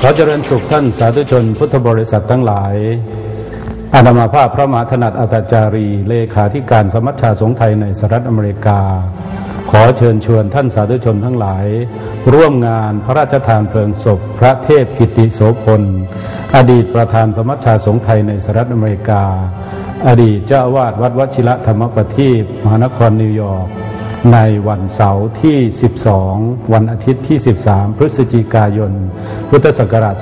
ขอเจริญสุขท่านสาธุชนพุทธบริษัททั้งหลายอานามาภาพพระมหาถนัดอัตจารี เลขาธิการสมัชชาสงฆ์ไทยในสหรัฐอเมริกา ขอเชิญชวนท่านสาธุชนทั้งหลาย ร่วมงานพระราชทานเพลิงศพ พระเทพกิติโสพล อดีตประธานสมัชชาสงฆ์ไทยในสหรัฐอเมริกา อดีตเจ้าอาวาสวัดวชิระธรรมประทีปมหานครนิวยอร์กในวันเสาร์ที่ 12 วันอาทิตย์ที่ 13 พฤศจิกายน พุทธศักราช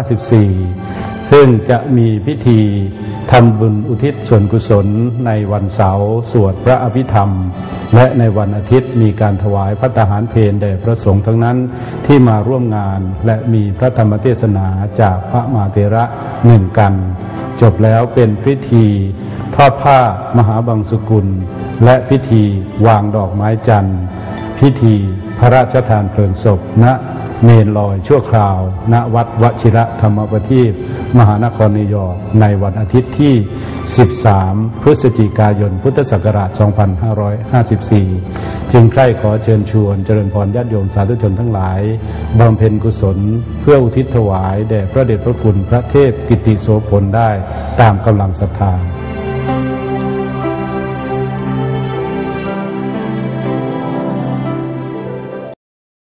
2554 ซึ่งจะมีพิธีทำบุญอุทิศส่วนกุศลในวันเสาร์สวดพระอภิธรรม และในวันอาทิตย์มีการถวายพระทหารเพลแด่พระสงฆ์ทั้งนั้นที่มาร่วมงานและมีพระธรรมเทศนาจากพระมหาเถระหนึ่งกัน จบแล้วเป็นพิธีทอดผ้ามหาบังสุกุล และพิธีวางดอกไม้จันทร์ พิธีพระราชทานเพลิงศพณ เมนลอยชั่วคราว ณวัดวชิระธรรมประทีปมหานครนิวยอร์กในวันอาทิตย์ที่ 13 พฤศจิกายน พุทธศักราช 2554 จึงใคร่ขอเชิญชวนเจริญพรญาติโยมสาธุชนทั้งหลายบำเพ็ญกุศล เพื่ออุทิศถวาย แด่พระเดชพระคุณพระเทพกิติโสพลได้ตามกำลังศรัทธา